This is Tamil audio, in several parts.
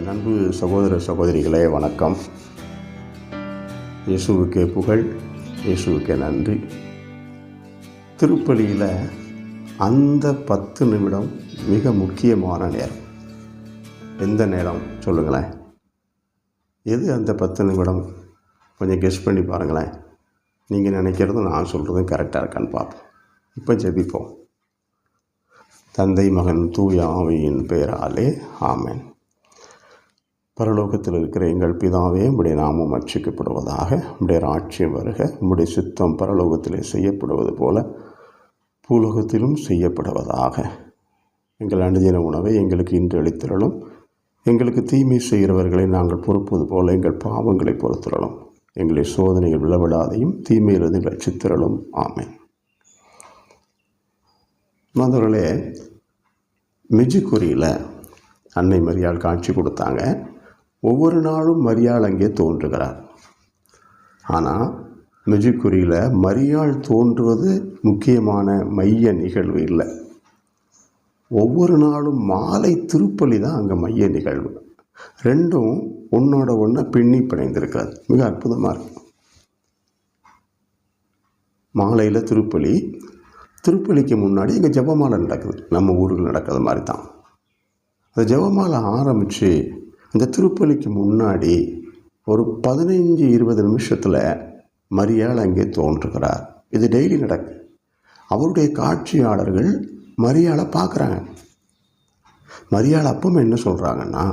என் அன்பு சகோதர சகோதரிகளே வணக்கம். இயேசுவுக்கே புகழ் இயேசுவுக்கே நன்றி. திருப்பலியில் அந்த பத்து நிமிடம் மிக முக்கியமான நேரம். எந்த நேரம் சொல்லுங்களேன். எது அந்த பத்து நிமிடம்? கொஞ்சம் கெஸ் பண்ணி பாருங்களேன். நீங்கள் நினைக்கிறதும் நான் சொல்கிறதும் கரெக்டாக இருக்கான்னு பார்ப்போம். இப்போ ஜெபிப்போம். தந்தை மகன் தூய ஆவியின் பெயராலே ஆமேன். பரலோகத்தில் இருக்கிற எங்கள் பிதாவே உடைய நாமம் அர்ச்சிக்கப்படுவதாக உடைய ஆட்சியம் வருக. உம்முடைய சித்தம் பரலோகத்திலே செய்யப்படுவது போல பூலோகத்திலும் செய்யப்படுவதாக. எங்கள் அனுதின உணவை எங்களுக்கு இன்று அளித்திரளும். எங்களுக்கு தீமை செய்கிறவர்களை நாங்கள் பொறுப்பது போல எங்கள் பாவங்களை பொறுத்திரலும் எங்களை சோதனைகள் விளவிடாதையும் தீமையிலிருந்து ரட்சித்திரளும். ஆமேன். மதுரலே மிஜிக்குரியில் அன்னை மரியாள் காட்சி கொடுத்தாங்க. ஒவ்வொரு நாளும் மரியாள் அங்கே தோன்றுகிறார். ஆனால் மிஜிக்குரியில் மரியாள் தோன்றுவது முக்கியமான மைய நிகழ்வு இல்லை. ஒவ்வொரு நாளும் மாலை திருப்பலி தான் அங்கே மைய நிகழ்வு. ரெண்டும் ஒன்றோட ஒன்று பின்னி பிணைந்திருக்கிறது. மிக அற்புதமாக இருக்கும் மாலையில் திருப்பலி. திருப்பலிக்கு முன்னாடி இங்கே ஜெபமாலை நடக்குது. நம்ம ஊரில் நடக்கிறது மாதிரி தான். அந்த ஜபமாலை ஆரம்பித்து அந்த திருப்பலிக்கு முன்னாடி ஒரு பதினைஞ்சு இருபது நிமிஷத்தில் மரியாள் அங்கே தோன்றுகிறார். இது டெய்லி நடக்கு. அவருடைய காட்சியாளர்கள் மரியாளை பார்க்குறாங்க. மரியாள் அப்பவும் என்ன சொல்கிறாங்கன்னா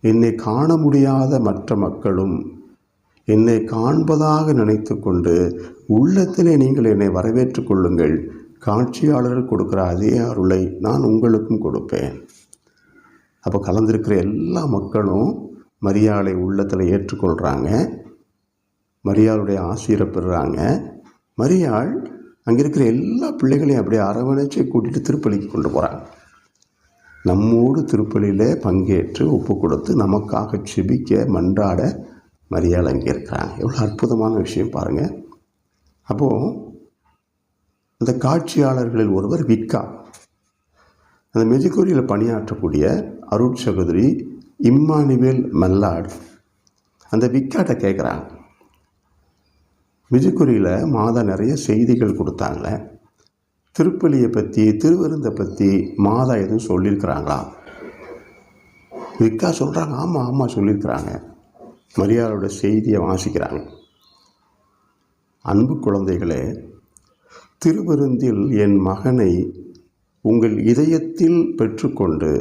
என்னை காண முடியாத மற்ற மக்களும் என்னை காண்பதாக நினைத்து கொண்டு உள்ளத்திலே நீங்கள் என்னை வரவேற்றுக் கொள்ளுங்கள். காட்சியாளர் கொடுக்குற அதே அருளை நான் உங்களுக்கும் கொடுப்பேன். அப்போ கலந்திருக்கிற எல்லா மக்களும் மரியாதை உள்ளத்தில் ஏற்றுக்கொள்கிறாங்க மரியாளுடைய ஆசிரியரை பெறுறாங்க. மரியாள் அங்கே இருக்கிற எல்லா பிள்ளைகளையும் அப்படியே அரவணைச்சு கூட்டிகிட்டு திருப்பலிக்கு கொண்டு போகிறாங்க நம்மோடு திருப்பலியில் பங்கேற்று ஒப்பு கொடுத்து நமக்காக செபிக்க மன்றாட மரியாள் அங்கே இருக்கிறாங்க. எவ்வளோ அற்புதமான விஷயம் பாருங்கள் அப்போது அந்த காட்சியாளர்களில் ஒருவர் விக்கா. அந்த மெஜிகோரியில் பணியாற்றக்கூடிய அருட் சகோதரி இம்மானுவேல் மல்லாட். அந்த விக்காட்டை கேட்குறாங்க மிஜிக்குரியில் மாதா நிறைய செய்திகள் கொடுத்தாங்க. திருப்பலியை பற்றி திருவருந்தை பற்றி மாதா எதுவும் சொல்லியிருக்கிறாங்களா? விக்கா சொல்கிறாங்க ஆமாம் ஆமாம் சொல்லியிருக்கிறாங்க. மரியாதையோட செய்தியை வாசிக்கிறாங்க. அன்பு குழந்தைகளே திருவருந்தில் என் மகனை உங்கள் இதயத்தில் பெற்றுக்கொண்டு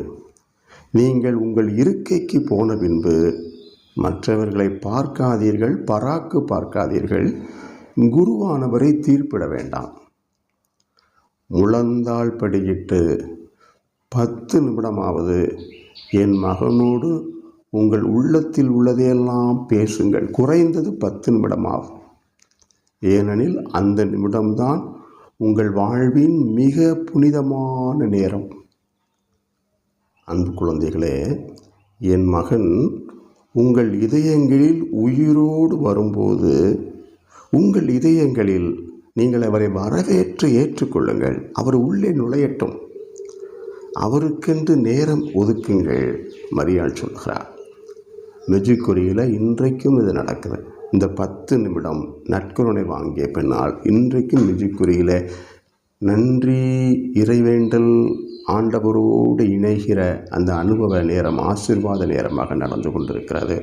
நீங்கள் உங்கள் இருக்கைக்கு போன பின்பு மற்றவர்களை பார்க்காதீர்கள் பராக்கு பார்க்காதீர்கள் குருவானவரை தீர்ப்பிட வேண்டாம். முழந்தாள் படியிட்டு பத்து நிமிடமாவது என் மகனோடு உங்கள் உள்ளத்தில் உள்ளதையெல்லாம் பேசுங்கள். குறைந்தது பத்து நிமிடமாகும் ஏனெனில் அந்த நிமிடம்தான் உங்கள் வாழ்வின் மிக புனிதமான நேரம். அன்பு குழந்தைகளே என் மகன் உங்கள் இதயங்களில் உயிரோடு வரும்போது உங்கள் இதயங்களில் நீங்கள் அவரை வரவேற்று ஏற்றுக்கொள்ளுங்கள். அவர் உள்ளே நுழையட்டும். அவருக்கென்று நேரம் ஒதுக்குங்கள் மரியாள் சொல்கிறார். மெஜிக்குரியில் இன்றைக்கும் இது நடக்குது இந்த பத்து நிமிடம் நட்கருணை வாங்கிய பின்னால் இன்றைக்கும் மெஜிக்குரியில் நன்றி இறைவேண்டல் ஆண்டவரோடு இணைகிற அந்த அனுபவ நேரம் ஆசீர்வாத நேரமாக நடந்து கொண்டிருக்கிறது.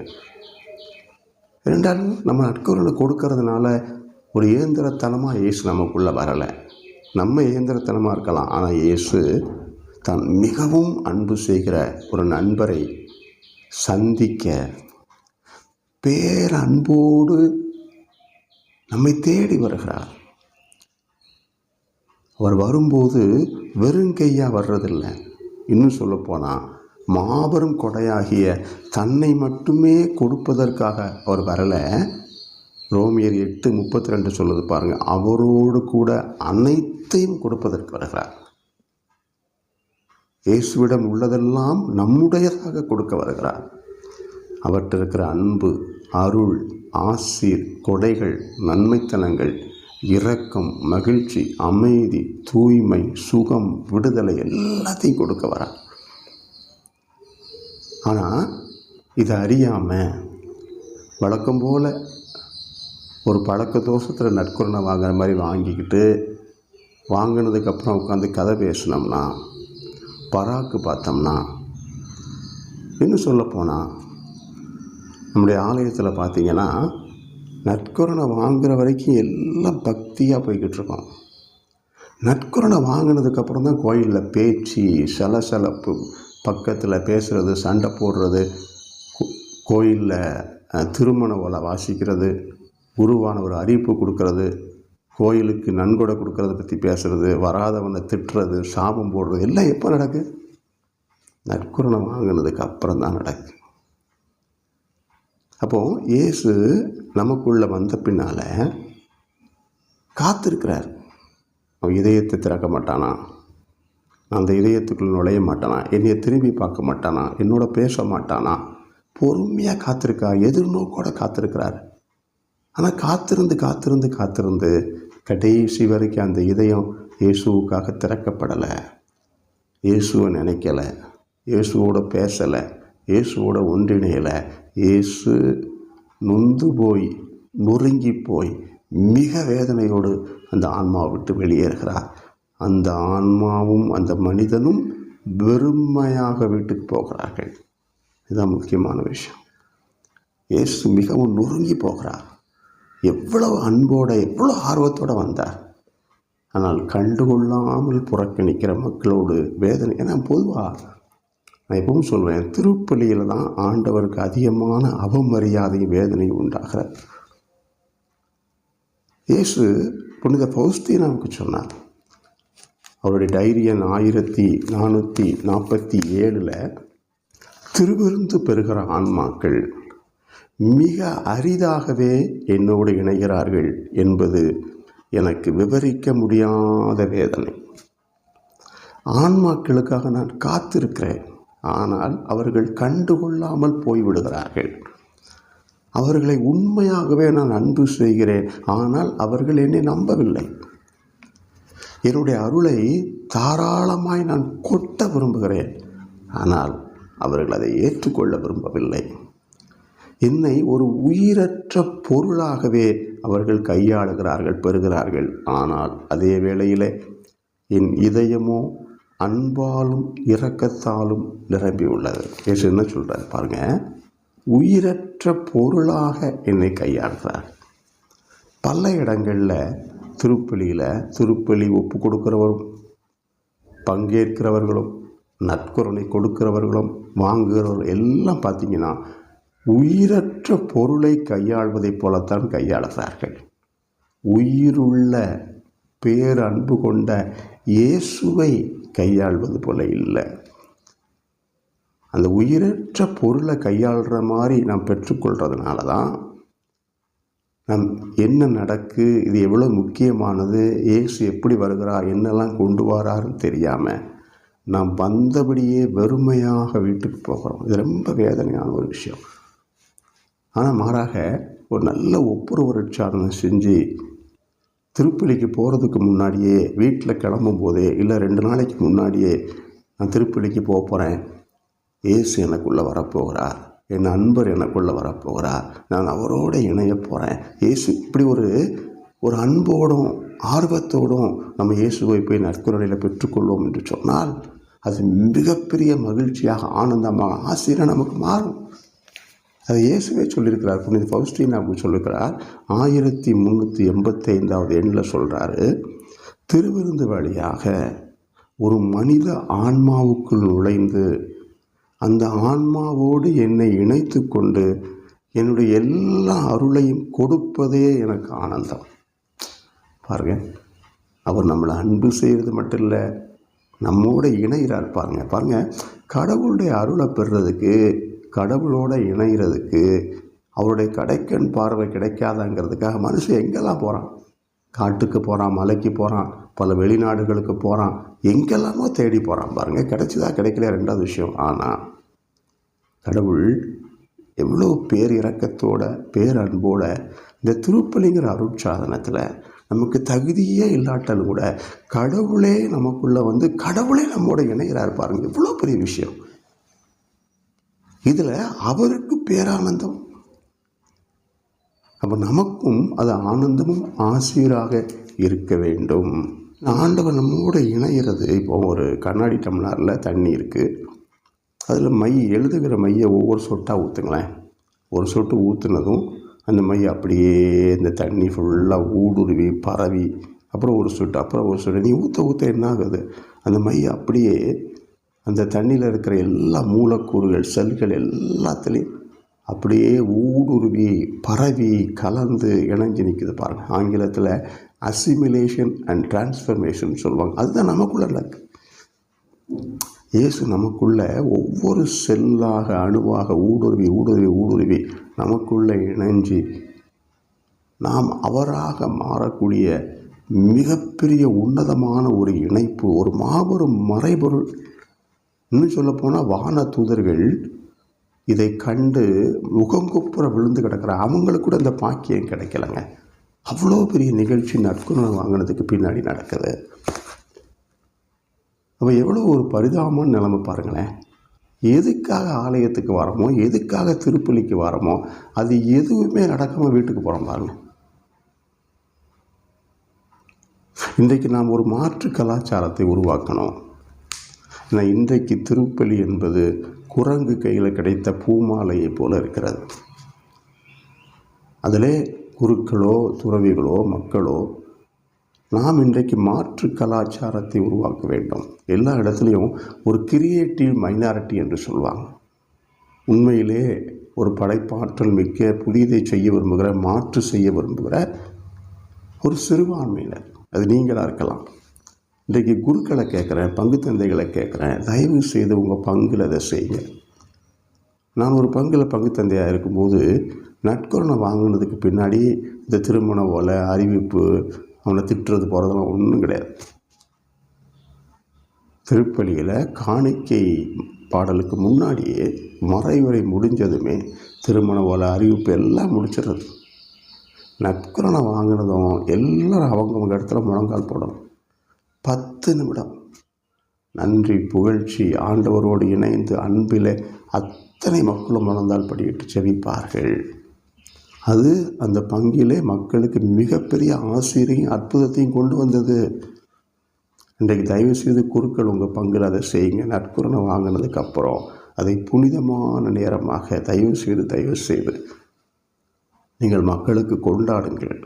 ரெண்டாலும் நம்ம நட்கருணை கொடுக்கறதுனால ஒரு இயந்திரத்தனமாக இயேசு நமக்குள்ளே வரலை. நம்ம இயந்திரத்தனமாக இருக்கலாம் ஆனால் இயேசு தான் மிகவும் அன்பு செய்கிற ஒரு நண்பரை சந்திக்க பேரன்போடு நம்மை தேடி வருகிறார். அவர் வரும்போது வெறுங்கையாக வர்றதில்லை. இன்னும் சொல்லப்போனால் மாபெரும் கொடையாகிய தன்னை மட்டுமே கொடுப்பதற்காக அவர் வரலை. ரோமியர் எட்டு முப்பத்தி ரெண்டு சொல்லுது பாருங்கள் அவரோடு கூட அனைத்தையும் கொடுப்பதற்கு வருகிறார். இயேசுவிடம் உள்ளதெல்லாம் நம்முடையதாக கொடுக்க வருகிறார். அவற்றிருக்கிற அன்பு அருள் ஆசீர் கொடைகள் நன்மைத்தனங்கள் இரக்கம் மகிழ்ச்சி அமைதி தூய்மை சுகம் விடுதலை எல்லாத்தையும் கொடுக்க வர ஆனால் இதை அறியாமல் வழக்கம் போல் ஒரு பழக்க தோஷத்தில் நற்குறனை வாங்குற மாதிரி வாங்கிக்கிட்டு வாங்கினதுக்கப்புறம் உட்காந்து கதை பேசினோம்னா பராக்கு பார்த்தோம்னா இன்னும் சொல்லப்போனால் நம்முடைய ஆலயத்தில் பார்த்தீங்கன்னா நற்குறனை வாங்குற வரைக்கும் எல்லாம் பக்தியாக போய்கிட்டு இருக்கோம் நற்குறனை வாங்கினதுக்கப்புறம் தான் கோயிலில் பேச்சு சலசலப்பு பக்கத்தில் பேசுகிறது சண்டை போடுறது கோயிலில் திருமண ஓலை வாசிக்கிறது குருவான ஒரு அறிவிப்பு கொடுக்கறது கோயிலுக்கு நன்கொடை கொடுக்கறத பற்றி பேசுகிறது வராதவனை திட்டுறது சாபம் போடுறது எல்லாம் எப்போ நடக்குது நற்குரணம் வாங்கினதுக்கு அப்புறம் தான் நடக்குது அப்போது இயேசு நமக்குள்ளே வந்த பின்னால் காத்திருக்கிறார். அவன் இதயத்தை திறக்க மாட்டானா? நான் அந்த இதயத்துக்குள் நுழைய மாட்டானா? என்னை திரும்பி பார்க்க மாட்டானா? என்னோட பேச மாட்டானா? பொறுமையாக காத்திருக்கா? எதிர்நோக்கோட காத்திருக்கிறார். ஆனால் காத்திருந்து காத்திருந்து காத்திருந்து கடைசி வரைக்கும் அந்த இதயம் இயேசுவுக்காக திறக்கப்படலை. இயேசுவை நினைக்கலை. இயேசுவோட பேசலை. இயேசுவோட ஒன்றிணையலை இயேசு நொந்து போய் நொறுங்கி போய் மிக வேதனையோடு அந்த ஆன்மாவை விட்டு வெளியேறுகிறார். அந்த ஆன்மாவும் அந்த மனிதனும் வெறுமையாக வீட்டுக்கு போகிறார்கள். இதுதான் முக்கியமான விஷயம். இயேசு மிகவும் நொறுங்கி போகிறார். எவ்வளவு அன்போடு எவ்வளோ ஆர்வத்தோடு வந்தார். ஆனால் கண்டுகொள்ளாமல் புறக்கணிக்கிற மக்களோடு வேதனை ஏன்னா பொதுவாக நான் எப்பவும் சொல்வேன் திருப்பலியில் தான் ஆண்டவருக்கு அதிகமான அவமரியாதை வேதனை உண்டாகிறார். இயேசு புனித பௌஸ்தீனாவுக்கு சொன்னார். அவருடைய டைரியன் ஆயிரத்தி நானூற்றி நாற்பத்தி ஏழில் திருவிருந்து பெறுகிற ஆன்மாக்கள் மிக அரிதாகவே என்னோடு இணைகிறார்கள் என்பது எனக்கு விவரிக்க முடியாத வேதனை. ஆன்மாக்களுக்காக நான் காத்திருக்கிறேன். ஆனால் அவர்கள் கண்டுகொள்ளாமல் போய்விடுகிறார்கள். அவர்களை உண்மையாகவே நான் அன்பு செய்கிறேன் ஆனால் அவர்கள் என்னை நம்பவில்லை. என்னுடைய அருளை தாராளமாய் நான் கொட்ட விரும்புகிறேன் ஆனால் அவர்கள் அதை ஏற்றுக்கொள்ள விரும்பவில்லை. என்னை ஒரு உயிரற்ற பொருளாகவே அவர்கள் கையாளுகிறார்கள் பெறுகிறார்கள். ஆனால் அதே வேளையிலே என் இதயமோ அன்பாலும் இரக்கத்தாலும் நிரம்பியுள்ளது. ஏசு என்ன சொல்கிறார் பாருங்க உயிரற்ற பொருளாக என்னை கையாளுகிறார். பல இடங்களில் திருப்பலியில் திருப்பலி ஒப்பு கொடுக்கிறவரும் பங்கேற்கிறவர்களும் நற்குறனை கொடுக்கிறவர்களும் வாங்குகிறவர்கள் எல்லாம் பார்த்தீங்கன்னா உயிரற்ற பொருளை கையாள்வதைப் போலத்தான் கையாளுகிறார்கள். உயிருள்ள பேரன்பு கொண்ட இயேசுவை கையாள்வது போல இல்லை. அந்த உயிரற்ற பொருளை கையாளுற மாதிரி நாம் பெற்றுக்கொள்கிறதுனால தான் நம் என்ன நடக்கு இது எவ்வளோ முக்கியமானது இயேசு எப்படி வருகிறார் என்னெல்லாம் கொண்டு வராருன்னு தெரியாமல் நாம் வந்தபடியே வெறுமையாக வீட்டுக்கு போகிறோம். இது ரொம்ப வேதனையான ஒரு விஷயம். ஆனால் மாறாக ஒரு நல்ல ஒப்புரவு உச்சாரணை செஞ்சு திருப்பலிக்கு போகிறதுக்கு முன்னாடியே வீட்டில் கிளம்பும் போதே இல்லை ரெண்டு நாளைக்கு முன்னாடியே நான் திருப்பலிக்கு போக போகிறேன் ஏசு எனக்குள்ளே வரப்போகிறார். என் நண்பர் எனக்குள்ளே வரப்போகிறார். நான் அவரோடு இணைய போகிறேன் ஏசு இப்படி ஒரு ஒரு அன்போடும் ஆர்வத்தோடும் நம்ம இயேசுவை போய் நற்குறையில் பெற்றுக்கொள்வோம் என்று சொன்னால் அது மிகப்பெரிய மகிழ்ச்சியாக ஆனந்தமாக ஆசிரியர் நமக்கு மாறும். அதை இயேசுவே சொல்லியிருக்கிறார். புனித அப்படின்னு சொல்லியிருக்கிறார். ஆயிரத்தி முந்நூற்றி எண்பத்தைந்தாவது எண்ணில் சொல்கிறாரு திருவிருந்து வழியாக ஒரு மனித ஆன்மாவுக்குள் நுழைந்து அந்த ஆன்மாவோடு என்னை இணைத்து கொண்டு என்னுடைய எல்லா அருளையும் கொடுப்பதே எனக்கு ஆனந்தம். பாருங்க அவர் நம்மளை அன்பு செய்கிறது மட்டும் இல்லை நம்மோட இணைகிறார் பாருங்க பாருங்க. கடவுளுடைய அருளை பெறுறதுக்கு கடவுளோடு இணைகிறதுக்கு அவருடைய கடைக்கண் பார்வை கிடைக்காதாங்கிறதுக்காக மனுஷன் எங்கெல்லாம் போகிறான் காட்டுக்கு போகிறான் மலைக்கு போகிறான் பல வெளிநாடுகளுக்கு போகிறான் எங்கெல்லாமோ தேடி போகிறான் பாருங்கள் கிடைச்சதா கிடைக்கல ரெண்டாவது விஷயம். ஆனால் கடவுள் எவ்வளோ பேர் இறக்கத்தோட பேரன்போட இந்த திருப்பலிங்கிற அருட்சாதனத்தில் நமக்கு தகுதியே இல்லாட்டாலும் கூட கடவுளே நமக்குள்ளே வந்து கடவுளே நம்மோட இணைகிறார் பாருங்கள் இவ்வளோ பெரிய விஷயம். இதில் அவருக்கு பேரானந்தம். அப்போ நமக்கும் அது ஆனந்தமும் ஆசிரியராக இருக்க வேண்டும். ஆண்டவர் நம்மோடு இணையிறது இப்போ ஒரு கண்ணாடி டம்ளரில் தண்ணி இருக்குது அதில் மை எழுதுகிற மையை ஒவ்வொரு சொட்டாக ஊற்றுங்களேன் ஒரு சொட்டு ஊற்றுனதும் அந்த மை அப்படியே இந்த தண்ணி ஃபுல்லாக ஊடுருவி பரவி அப்புறம் ஒரு சொட்டு அப்புறம் ஒரு சொட்டு. நீ ஊற்ற ஊற்ற என்ன ஆகுது அந்த மை அப்படியே அந்த தண்ணியில் இருக்கிற எல்லா மூலக்கூறுகள் செல்கள் எல்லாத்துலேயும் அப்படியே ஊடுருவி பரவி கலந்து இணைஞ்சு நிற்குது பாருங்கள் ஆங்கிலத்தில் அசிமிலேஷன் அண்ட் டிரான்ஸ்ஃபர்மேஷன் சொல்லுவாங்க. அதுதான் நமக்குள்ள நடக்கு. இயேசு நமக்குள்ள ஒவ்வொரு செல்லாக அணுவாக ஊடுருவி ஊடுருவி ஊடுருவி நமக்குள்ளே இணைஞ்சு நாம் அவராக மாறக்கூடிய மிகப்பெரிய உன்னதமான ஒரு இணைப்பு ஒரு மாபெரும் மறைபொருள் இன்னும் சொல்லப்போனால் வான தூதர்கள் இதை கண்டு முகங்குப்புற விழுந்து கிடக்கிற அவங்களுக்கு கூட இந்த பாக்கியம் கிடைக்கலங்க. அவ்வளோ பெரிய நிகழ்ச்சி நற்குணம் வாங்கினதுக்கு பின்னாடி நடக்குது. அப்போ எவ்வளோ ஒரு பரிதாபமான நிலைமை பாருங்களேன். எதுக்காக ஆலயத்துக்கு வரோமோ எதுக்காக திருப்பலிக்கு வரோமோ அது எதுவுமே நடக்காமல் வீட்டுக்கு போகிறோம் பாருங்க. இன்றைக்கு நாம் ஒரு மாற்று கலாச்சாரத்தை உருவாக்கணும். ஆனால் இன்றைக்கு திருப்பலி என்பது குரங்கு கையில் கிடைத்த பூமாலையை போல இருக்கிறது. அதிலே குருக்களோ துறவிகளோ மக்களோ நாம் இன்றைக்கு மாற்று கலாச்சாரத்தை உருவாக்க வேண்டும். எல்லா இடத்துலையும் ஒரு கிரியேட்டிவ் மைனாரிட்டி என்று சொல்லுவாங்க உண்மையிலே ஒரு படைப்பாற்றல் மிக்க புதியதை செய்ய விரும்புகிற மாற்று செய்ய விரும்புகிற ஒரு சிறுபான்மையினர். அது நீங்களாக இருக்கலாம். இன்றைக்கு குருக்களை கேட்குறேன் பங்கு தந்தைகளை கேட்குறேன். தயவு செய்து உங்கள் பங்கில் அதை செய்யுங்க. நான் ஒரு பங்கில் பங்கு தந்தையாக இருக்கும்போது நட்கொரணை வாங்கினதுக்கு பின்னாடி இந்த திருமண ஓலை அறிவிப்பு அவனை திட்டுறது போகிறதெல்லாம் ஒன்றும் கிடையாது. திருப்பலியில் காணிக்கை பாடலுக்கு முன்னாடியே மறைவுரை முடிஞ்சதுமே திருமண ஓலை அறிவிப்பு எல்லாம் முடிச்சிடுறது. நற்கரணை வாங்கினதும் எல்லோரும் அவங்கவுங்க இடத்துல முழங்கால் போடணும். பத்து நிமிடம். நன்றி புகழ்ச்சி ஆண்டவரோடு இணைந்து அன்பில் அத்தனை மக்களும் மணந்தால் படியிட்டு செவிப்பார்கள். அது அந்த பங்கிலே மக்களுக்கு மிகப்பெரிய ஆசிரியையும் அற்புதத்தையும் கொண்டு வந்தது. இன்றைக்கு தயவு செய்து குருக்கள் உங்கள் பங்கில் அதை செய்யுங்க. நட்புறனை வாங்கினதுக்கப்புறம் அதை புனிதமான நேரமாக தயவு செய்து தயவு செய்து நீங்கள் மக்களுக்கு கொண்டாடுங்கள்.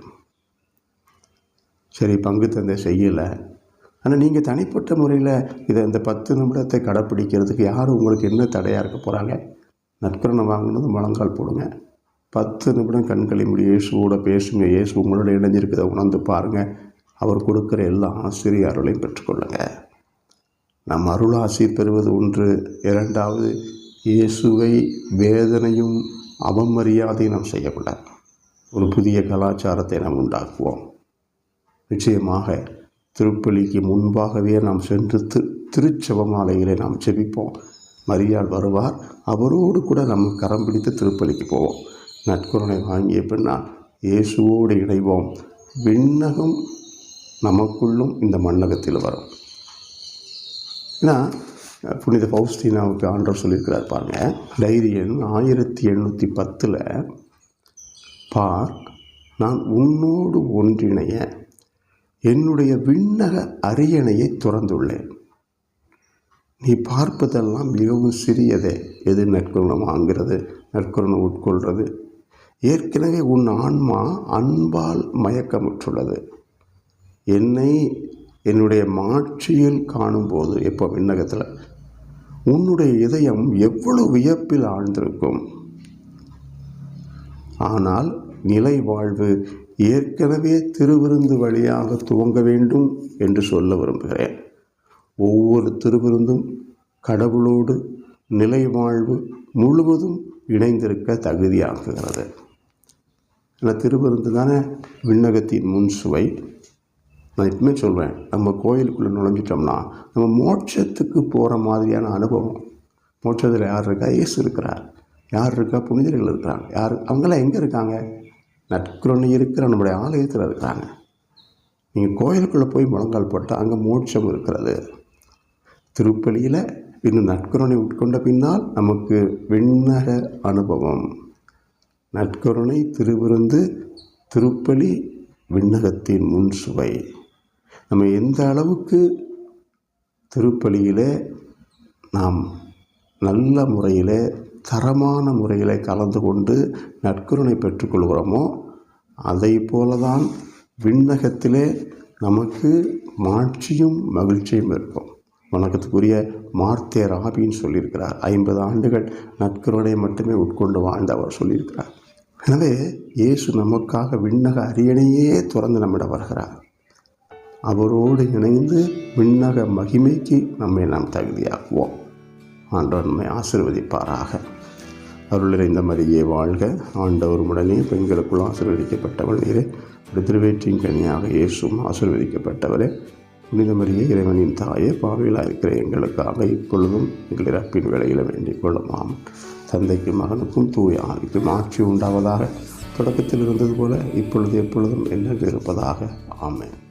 சரி பங்கு தந்தை செய்யலை. ஆனால் நீங்கள் தனிப்பட்ட முறையில் இதை இந்த பத்து நிமிடத்தை கடைப்பிடிக்கிறதுக்கு யாரும் உங்களுக்கு என்ன தடையாக இருக்க போகிறாங்க நற்கரணம் வாங்கினது முழங்கால் போடுங்க. பத்து நிமிடம் கண்களை மூடி இயேசுவோட பேசுங்க. இயேசு உங்களோட இணைஞ்சிருக்கதை உணர்ந்து பாருங்கள் அவர் கொடுக்குற எல்லா ஆசிரியர்களையும் பெற்றுக்கொள்ளுங்க. நம் அருளாசி பெறுவது ஒன்று. இரண்டாவது இயேசுவை வேதனையும் அவமரியாதையும் நாம் செய்யக்கூடாது. ஒரு புதிய கலாச்சாரத்தை நாம் உண்டாக்குவோம். நிச்சயமாக திருப்பலிக்கு முன்பாகவே நாம் சென்று திரு திருச்சபமாலைகளை நாம் செபிப்போம். மரியாள் வருவார். அவரோடு கூட நம்ம கரம் பிடித்து திருப்பலிக்கு போவோம். நட்புறனை வாங்கிய பின்னால் இயேசுவோடு இணைவோம். விண்ணகம் நமக்குள்ளும் இந்த மண்ணகத்தில் வரும். ஏன்னா புனித பௌஸ்தீனாவுக்கு ஆண்டவர் சொல்லியிருக்கிறார் பாருங்க. டைரி எண் ஆயிரத்தி எண்ணூற்றி பத்தில் பார் நான் உன்னோடு ஒன்றிணைய என்னுடைய விண்ணக அரியணையை துறந்துள்ளேன். நீ பார்ப்பதெல்லாம் மிகவும் சிறியதே. எது நற்குணம் வாங்கிறது நற்குணம் உட்கொள்கிறது. ஏற்கனவே உன் ஆன்மா அன்பால் மயக்கமுற்றுள்ளது. என்னை என்னுடைய மாட்சியில் காணும்போது எப்போ விண்ணகத்தில்? உன்னுடைய இதயம் எவ்வளவு வியப்பில் ஆழ்ந்திருக்கும்? ஆனால் நிலை வாழ்வு ஏற்கனவே திருவிருந்து வழியாக துவங்க வேண்டும் என்று சொல்ல விரும்புகிறேன். ஒவ்வொரு திருவிருந்தும் கடவுளோடு நிலை வாழ்வு முழுவதும் இணைந்திருக்க தகுதியாக்குகிறது. இல்லை திருவிருந்து தானே விண்ணகத்தின் முன் சுவை. நான் எப்பவுமே சொல்வேன் நம்ம கோயிலுக்குள்ளே நுழைஞ்சிட்டோம்னா நம்ம மோட்சத்துக்கு போகிற மாதிரியான அனுபவம். மோட்சத்தில் யார் இருக்கா? இயேசு இருக்கிறார். யார் இருக்கா? புனிதர்கள் இருக்கிறாங்க. யார்? அவங்களாம் எங்கே இருக்காங்க? நற்குறணி இருக்கிற நம்முடைய ஆலயத்தில் இருக்கிறாங்க. நீங்கள் கோயிலுக்குள்ளே போய் முழங்கால் போட்டால் அங்கே மோட்சம் இருக்கிறது. திருப்பலியில் இன்னும் நற்கருணை உட்கொண்ட பின்னால் நமக்கு விண்ணக அனுபவம். நற்கருணை திருவிருந்து திருப்பலி விண்ணகத்தின் முன் சுவை. நம்ம எந்த அளவுக்கு திருப்பலியில் நாம் நல்ல முறையில் தரமான முறையில் கலந்து கொண்டு நற்கருணை பெற்றுக்கொள்கிறோமோ அதை போலதான் விண்ணகத்திலே நமக்கு மாட்சியும் மகிழ்ச்சியும் இருக்கும். வணக்கத்துக்குரிய மார்த்தே ராபின்னு சொல்லியிருக்கிறார். ஐம்பது ஆண்டுகள் நற்கருணை மட்டுமே உட்கொண்டு வாழ்ந்து அவர் சொல்லியிருக்கிறார். எனவே இயேசு நமக்காக விண்ணக அரியணையே துறந்து நம்மிடம் வருகிறார். அவரோடு இணைந்து விண்ணக மகிமைக்கு நம்மை நாம் தகுதியாக்குவோம். ஆண்டவர் நம்மை ஆசிர்வதிப்பாராக. அருள் நிறைந்த மரியே வாழ்க. ஆண்டவர் உடனே பெண்களுக்குள் ஆசிர்வதிக்கப்பட்டவள் நீரே. அப்படி திருவேற்றின் கனியாக இயேசும் ஆசிர்வதிக்கப்பட்டவரே. புனித மரியே இறைவனின் தாயே பாவையிலாக இருக்கிற எங்களுக்காக இப்பொழுதும் எங்கள் இறப்பின் வேலையில் வேண்டிக் கொள்ளுமாம். தந்தைக்கும் மகனுக்கும் தூய ஆவிக்கும் ஆட்சி உண்டாவதாக. தொடக்கத்தில் இருந்தது போல இப்பொழுது எப்பொழுதும் என்ன இருப்பதாக. ஆமேன்.